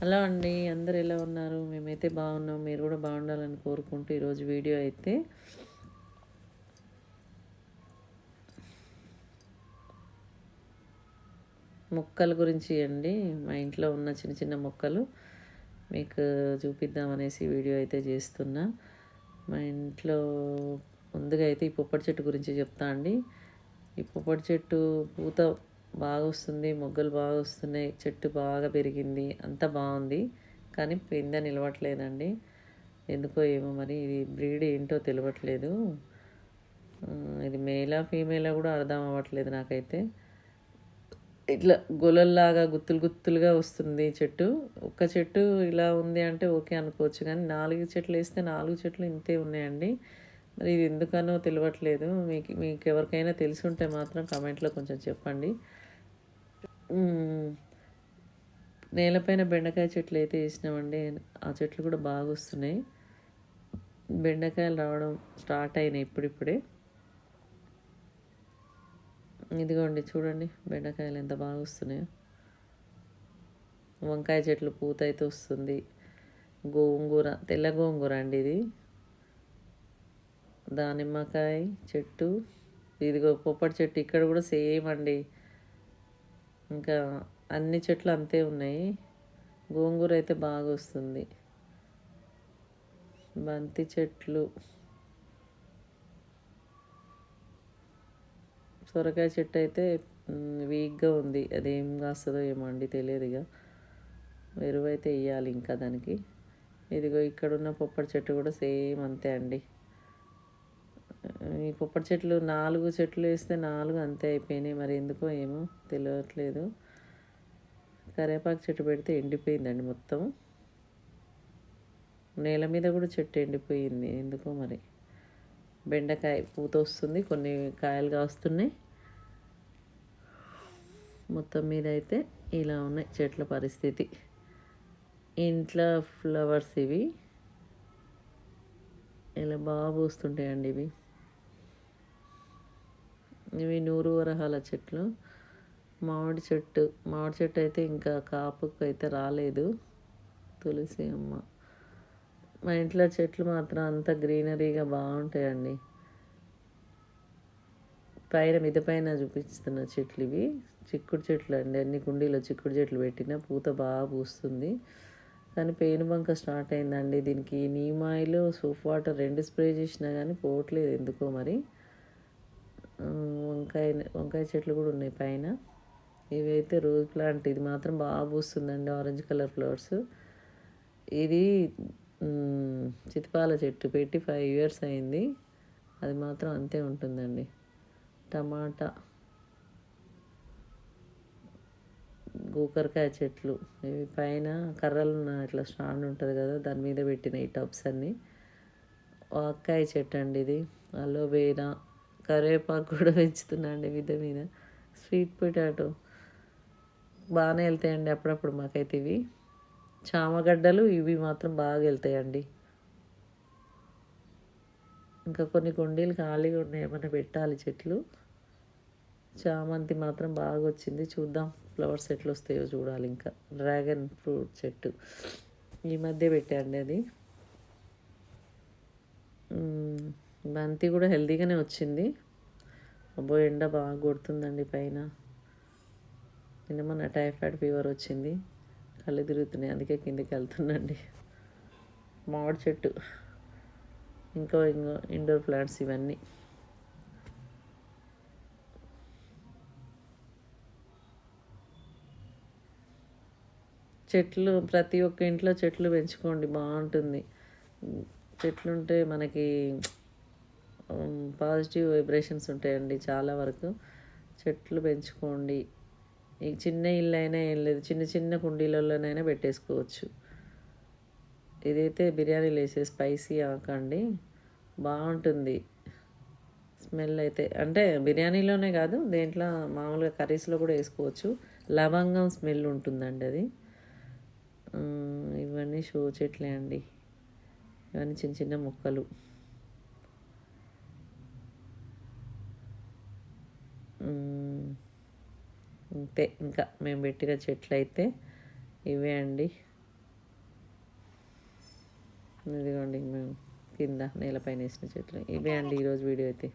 Hello అండి అందరు ఎలా ఉన్నారు? మేమైతే బాగున్నాం మీరు కూడా బాగుండాలని కోరుకుంటూ ఈరోజు వీడియో అయితే. మొక్కల గురించి అండి మా ఇంట్లో ఉన్న చిన్న చిన్న మొక్కలు మీకు చూపిద్దామనేసి వీడియో అయితే చేస్తున్నా. మా ఇంట్లో ముందుగా అయితే ఈ పొప్పటి చెట్టు గురించి చెప్తా అండి. ఈ పొప్పటి చెట్టు పూత బాగా వస్తుంది మొగ్గలు బాగా వస్తున్నాయి చెట్టు బాగా పెరిగింది అంత బాగుంది. కానీ పింద నిలవట్లేదండి. ఎందుకో ఏమో మరి ఇది బ్రీడ్ ఏంటో తెలియట్లేదు ఇది మేలా ఫీమేలా కూడా అర్థం అవ్వట్లేదు నాకైతే. ఇట్లా గొలల్లాగా గుత్తులు గుత్తులుగా వస్తుంది చెట్టు. ఒక్క చెట్టు ఇలా ఉంది అంటే ఓకే అనుకోవచ్చు కానీ నాలుగు చెట్లు వేస్తే నాలుగు చెట్లు ఇంతే ఉన్నాయండి. మరి ఇది ఎందుకనో తెలియట్లేదు మీకు మీకు ఎవరికైనా తెలిసి ఉంటే మాత్రం కమెంట్లో కొంచెం చెప్పండి. నేలపైన బెండకాయ చెట్లు అయితే వేసినామండి. ఆ చెట్లు కూడా బాగా వస్తున్నాయి. బెండకాయలు రావడం స్టార్ట్ అయినాయి ఇప్పుడిప్పుడే. ఇదిగోండి చూడండి బెండకాయలు ఎంత బాగా వస్తున్నాయో. వంకాయ చెట్లు పూత అయితే వస్తుంది. గోంగూర తెల్ల గోంగూర అండి ఇది. దానిమ్మకాయ చెట్టు. ఇదిగో పొప్పటి చెట్టు ఇక్కడ కూడా సేమ్ అండి. ఇంకా అన్ని చెట్లు అంతే ఉన్నాయి. గోంగూర అయితే బాగా వస్తుంది. బంతి చెట్లు. సొరకాయ చెట్టు అయితే వీక్గా ఉంది. అదేం కాస్తుందో ఏమో అండి తెలియదు ఇక ఎరువు అయితే వేయాలి ఇంకా దానికి. ఇదిగో ఇక్కడున్న పొప్పటి చెట్టు కూడా సేమ్ అంతే అండి. ఈ పొప్పటి చెట్లు నాలుగు చెట్లు వేస్తే నాలుగు అంతే అయిపోయినాయి. మరి ఎందుకో ఏమో తెలియట్లేదు. కరివేపాకు చెట్టు పెడితే ఎండిపోయిందండి మొత్తం. నేల మీద కూడా చెట్టు ఎండిపోయింది. ఎందుకో మరి. బెండకాయ పూత వస్తుంది. కొన్ని కాయలు కాస్తున్నాయి. మొత్తం మీద అయితే ఇలా ఉన్నాయి చెట్ల పరిస్థితి. ఇంట్లో ఫ్లవర్స్ ఇవి. ఇలా బాగా పూస్తుంటాయండి ఇవి. ఇవి నూరు వరహాల చెట్లు. మామిడి చెట్టు మామిడి చెట్టు అయితే ఇంకా కాపుకు అయితే రాలేదు. తులసి అమ్మ. మా ఇంట్లో చెట్లు మాత్రం అంత గ్రీనరీగా బాగుంటాయండి. పైన మిద పైన చూపిస్తున్న చెట్లు ఇవి. చిక్కుడు చెట్లు అండి. అన్ని కుండీలో చిక్కుడు చెట్లు పెట్టిన పూత బాగా పూస్తుంది. కానీ పెయిన్ బంక స్టార్ట్ అయిందండి. దీనికి నీమాయిలు సూప్ వాటర్ రెండు స్ప్రే చేసినా కానీ పోవట్లేదు ఎందుకో మరి. వంకాయ వంకాయ చెట్లు కూడా ఉన్నాయి పైన. ఇవి అయితే రోజ్ ప్లాంట్. ఇది మాత్రం బాగా పూస్తుందండి ఆరెంజ్ కలర్ ఫ్లవర్స్. ఇది చితిపాల చెట్టు పెట్టి ఫైవ్ ఇయర్స్ అయింది. అది మాత్రం అంతే ఉంటుందండి. టమాటా గోకరకాయ చెట్లు ఇవి పైన కర్రలు ఇట్లా స్టాండ్ ఉంటుంది కదా దాని మీద పెట్టిన ఈ టబ్స్ అన్నీ. వాక్కాయ చెట్టు అండి ఇది అలోవేరా కరివేపాకు కూడా పెంచుతున్నా అండి మీద మీద. Sweet potato. బాగానే వెళ్తాయండి అప్పుడప్పుడు మాకైతే ఇవి. చామగడ్డలు ఇవి మాత్రం బాగా వెళ్తాయండి. ఇంకా కొన్ని కుండీలు ఖాళీగా ఉన్నాయి ఏమైనా పెట్టాలి చెట్లు. చామంతి మాత్రం బాగా వచ్చింది. చూద్దాం ఫ్లవర్స్ ఎట్లా వస్తాయో చూడాలి ఇంకా. డ్రాగన్ ఫ్రూట్ చెట్టు. ఈ మధ్య పెట్టండి అది. బంతి కూడా హెల్తీగానే వచ్చింది. అబ్బో ఎండ బాగా కొడుతుందండి పైన. నిన్న మన టైఫాయిడ్ ఫీవర్ వచ్చింది. కళ్ళు తిరుగుతున్నాయి అందుకే కిందికి వెళ్తుందండి మామిడి చెట్టు. ఇంకా ఇంకో ఇండోర్ ప్లాంట్స్ ఇవన్నీ. చెట్లు ప్రతి ఒక్క ఇంట్లో చెట్లు పెంచుకోండి బాగుంటుంది. చెట్లు ఉంటే మనకి పాజిటివ్ వైబ్రేషన్స్ ఉంటాయండి చాలా వరకు. చెట్లు పెంచుకోండి. ఈ చిన్న ఇల్లు అయినా ఏం లేదు. చిన్న చిన్న కుండీలలోనైనా పెట్టేసుకోవచ్చు. ఇదైతే బిర్యానీలు వేసే స్పైసీ ఆకండి బాగుంటుంది. స్మెల్ అయితే అంటే బిర్యానీలోనే కాదు దేంట్లో మామూలుగా కర్రీస్లో కూడా వేసుకోవచ్చు. లవంగం స్మెల్ ఉంటుందండి అది. ఇవన్నీ షో చెట్లే అండి. ఇవన్నీ చిన్న చిన్న మొక్కలు. అంతే ఇంకా మేము పెట్టిన చెట్లు అయితే ఇవే అండి. ఇదిగోండి మేము కింద నేలపైన వేసిన చెట్లు. ఇవే అండి ఈరోజు వీడియో అయితే.